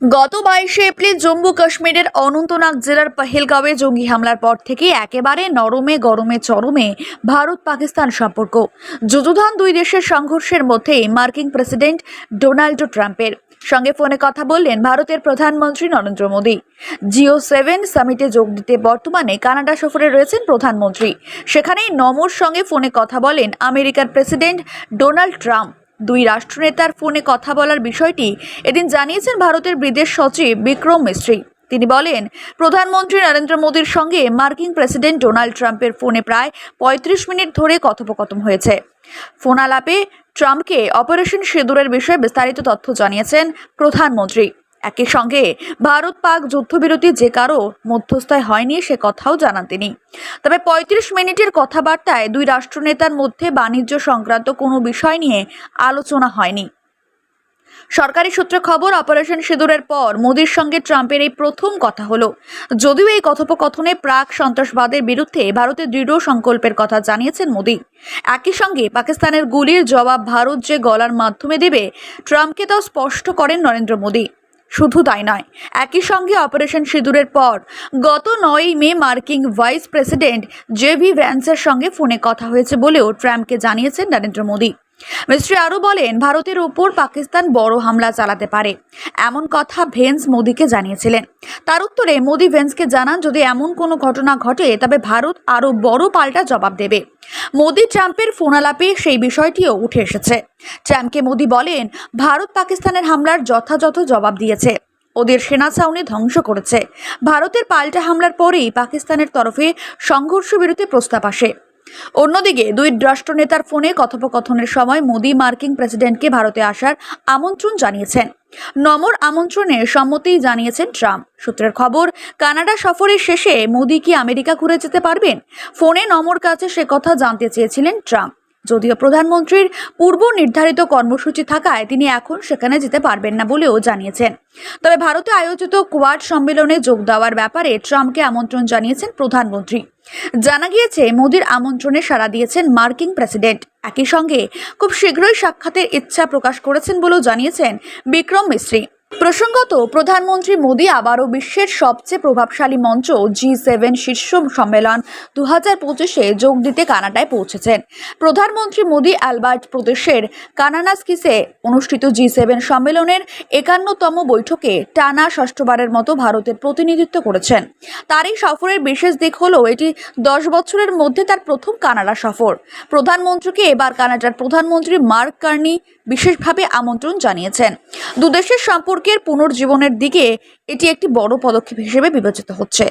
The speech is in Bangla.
গত বাইশে এপ্রিল জম্মু কাশ্মীরের অনন্তনাগ জেলার পহেলগাঁওয়ে জঙ্গি হামলার পর থেকে একেবারে নরমে, গরমে, চরমে ভারত পাকিস্তান সম্পর্ক। যুযুধান দুই দেশের সংঘর্ষের মধ্যে মার্কিন প্রেসিডেন্ট ডোনাল্ড ট্রাম্পের। সঙ্গে ফোনে কথা বললেন ভারতের প্রধানমন্ত্রী নরেন্দ্র মোদী। জিও সেভেন সামিটে যোগ দিতে বর্তমানে কানাডা সফরে রয়েছেন প্রধানমন্ত্রী। সেখানেই নমোর সঙ্গে ফোনে কথা বলেন আমেরিকার প্রেসিডেন্ট ডোনাল্ড ট্রাম্প। দুই রাষ্ট্রনেতার ফোনে কথা বলার বিষয়টি এদিন জানিয়েছেন ভারতের বিদেশ সচিব বিক্রম মিস্ত্রি। তিনি বলেন, প্রধানমন্ত্রী নরেন্দ্র মোদীর সঙ্গে মার্কিন প্রেসিডেন্ট ডোনাল্ড ট্রাম্পের ফোনে প্রায় পঁয়ত্রিশ মিনিট ধরে কথোপকথন হয়েছে। ফোন আলাপে ট্রাম্পকে অপারেশন সিঁদুরের বিষয়ে বিস্তারিত তথ্য জানিয়েছেন প্রধানমন্ত্রী। একই সঙ্গে ভারত পাক যুদ্ধবিরতি যে কারও মধ্যস্থায় হয়নি সে কথাও জানান তিনি। তবে পঁয়ত্রিশ মিনিটের কথাবার্তায় দুই রাষ্ট্রনেতার মধ্যে বাণিজ্য সংক্রান্ত কোনো বিষয় নিয়ে আলোচনা হয়নি। সরকারি সূত্রে খবর, অপারেশন সিঁদুরের পর মোদির সঙ্গে ট্রাম্পের এই প্রথম কথা হলো। যদিও এই কথোপকথনে প্রাক সন্ত্রাসবাদের বিরুদ্ধে ভারতের দৃঢ় সংকল্পের কথা জানিয়েছেন মোদি। একই সঙ্গে পাকিস্তানের গুলির জবাব ভারত যে গলার মাধ্যমে দেবে, ট্রাম্পকে তাও স্পষ্ট করেন নরেন্দ্র মোদী। শুধু তাই নয়, একই সঙ্গে অপারেশন সিঁদুরের পর গত নয়ই মে মার্কিন ভাইস প্রেসিডেন্ট জেভি ভ্যান্সের সঙ্গে ফোনে কথা হয়েছে বলেও ট্রাম্পকে জানিয়েছেন নরেন্দ্র মোদী। মিস্ত্রি আরও বলেন, ভারতের ওপর পাকিস্তান বড় হামলা চালাতে পারে, এমন কথা ভেন্স মোদিকে জানিয়েছিলেন। তার উত্তরে, মোদি ভেন্সকে জানান, যদি এমন কোনো ঘটনা ঘটে, তবে ভারত আরও বড় পাল্টা জবাব দেবে। মোদি ট্রাম্পের ফোনালাপে সেই বিষয়টিও উঠে এসেছে। ট্রাম্পকে মোদি বলেন, ভারত পাকিস্তানের হামলার যথাযথ জবাব দিয়েছে। ওদের সেনা ছাউনি ধ্বংস করেছে। ভারতের পাল্টা হামলার পরেই পাকিস্তানের তরফে সংঘর্ষ বিরতি প্রস্তাব আসে। অন্যদিকে দুই রাষ্ট্রনেতার ফোনে কথোপকথনের সময় মোদী মার্কিন প্রেসিডেন্টকে ভারতে আসার আমন্ত্রণ জানিয়েছেন। নমর আমন্ত্রণে সম্মতি জানিয়েছেন ট্রাম্প। সূত্রের খবর, কানাডা সফরের শেষে মোদি কি আমেরিকা ঘুরে যেতে পারবেন? ফোনে নমর কাছে সে কথা জানতে চেয়েছিলেন ট্রাম্প। যদিও প্রধানমন্ত্রীর পূর্ব নির্ধারিত কর্মসূচি থাকায় তিনি এখন সেখানে যেতে পারবেন না বলেও জানিয়েছেন। তবে ভারতে আয়োজিত কোয়াড সম্মেলনে যোগ দেওয়ার ব্যাপারে ট্রাম্পকে আমন্ত্রণ জানিয়েছেন প্রধানমন্ত্রী। জানা গিয়েছে, মোদির আমন্ত্রণে সাড়া দিয়েছেন মার্কিন প্রেসিডেন্ট। একই সঙ্গে খুব শীঘ্রই সাক্ষাতের ইচ্ছা প্রকাশ করেছেন বলেও জানিয়েছেন বিক্রম মিস্ত্রি। প্রসঙ্গত, প্রধানমন্ত্রী মোদী আবারও বিশ্বের সবচেয়ে প্রভাবশালী মঞ্চ জি সেভেন শীর্ষ সম্মেলন দু হাজার পঁচিশে যোগ দিতে কানাডায় পৌঁছেছেন। প্রধানমন্ত্রী মোদী অ্যালবার্ট প্রদেশের কানানাস্কিসে অনুষ্ঠিত জি সেভেন সম্মেলনের একান্নতম বৈঠকে টানা ষষ্ঠবারের মতো ভারতের প্রতিনিধিত্ব করেছেন। তার এই সফরের বিশেষ দিক হলো, এটি দশ বছরের মধ্যে তার প্রথম কানাডা সফর। প্রধানমন্ত্রীকে এবার কানাডার প্রধানমন্ত্রী মার্ক কার্নি বিশেষভাবে আমন্ত্রণ জানিয়েছেন। দুদেশের সম্পর্কের পুনর্জীবনের দিকে এটি একটি বড় পদক্ষেপ হিসেবে বিবেচিত হচ্ছে।